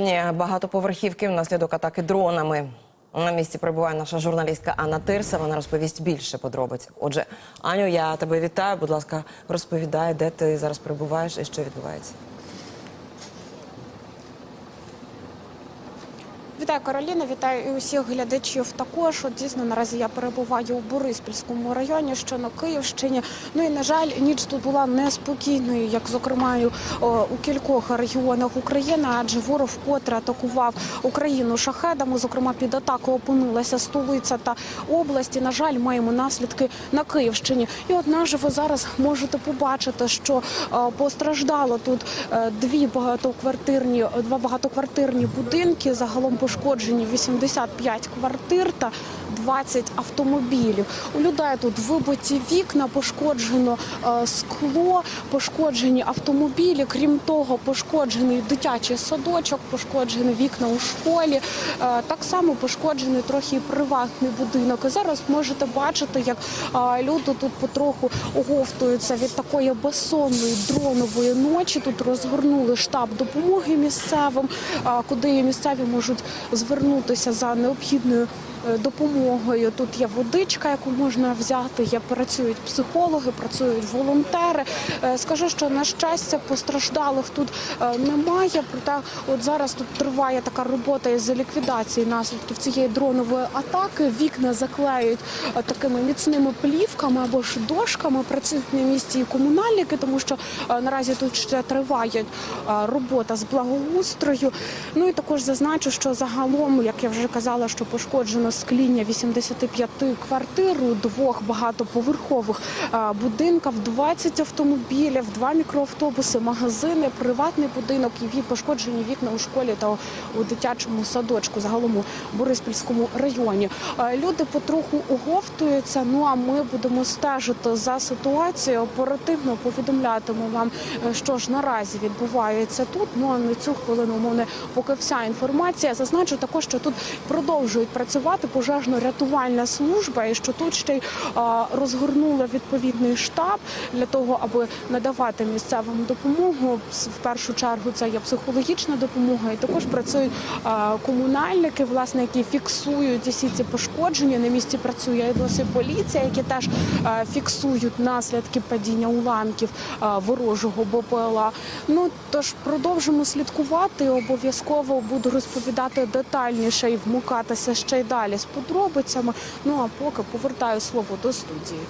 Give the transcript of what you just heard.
Ні, Багатоповерхівки внаслідок атаки дронами. На місці перебуває наша журналістка Анна Тирса. Вона розповість більше подробиць. Отже, Аню, я тебе вітаю. Будь ласка, розповідай, де ти зараз перебуваєш і що відбувається. Вітаю Кароліна, вітаю і усіх глядачів. Також от дійсно наразі я перебуваю у Бориспільському районі, що на Київщині. Ну і на жаль, ніч тут була неспокійною, як зокрема у кількох регіонах України, адже ворог вкотре атакував Україну шахедами. Зокрема, під атакою опинилася столиця та області. На жаль, маємо наслідки на Київщині. І от наживо зараз можете побачити, що постраждало тут е, дві багатоквартирні, два багатоквартирні будинки. Загалом пошкоджені 85 квартир та 20 автомобілів. У людей тут вибиті вікна, пошкоджено е, скло, пошкоджені автомобілі. Крім того, пошкоджений дитячий садочок, пошкоджені вікна у школі. Е, так само пошкоджений трохи і приватний будинок. І зараз можете бачити, як е, люди тут потроху оговтуються від такої безсонної дронової ночі. Тут розгорнули штаб допомоги місцевим, куди місцеві можуть звернутися за необхідною е, допомогою. Тут є водичка, яку можна взяти. Є працюють психологи, працюють волонтери. Е, Скажу, що на щастя постраждалих тут е, немає. Проте, от зараз тут триває така робота із ліквідації наслідків цієї дронової атаки. Вікна заклеюють такими міцними плівками або ж дошками. Працюють на місці і комунальники, тому що наразі тут ще триває робота з благоустрою. Ну і також зазначу, що загалом, як я вже казала, що пошкоджено скління 85 квартир у двох багатоповерхових е, будинках, 20 автомобілів, два мікроавтобуси, магазини, приватний будинок і пошкоджені вікна у школі та у дитячому садочку, загалом у Бориспільському районі. Е, Люди потроху оговтуються. Ну а ми будемо стежити за ситуацією. Оперативно повідомлятиму вам, е, що ж наразі відбувається тут. Ну а на цю хвилину умовне, поки вся інформація. Зазначу також, що тут продовжують працювати пожежно-рятувальна служба, і що тут ще й розгорнули відповідний штаб для того, аби надавати місцевим допомогу. В першу чергу це є психологічна допомога, і також працюють комунальники, власне, які фіксують усі ці пошкодження. На місці працює і досі поліція, які теж фіксують наслідки падіння уламків ворожого БПЛА. Ну тож продовжимо слідкувати. Обов'язково буду розповідати детальніше і вмукатися ще й далі з подробицями. Ну а поки повертаю слово до студії.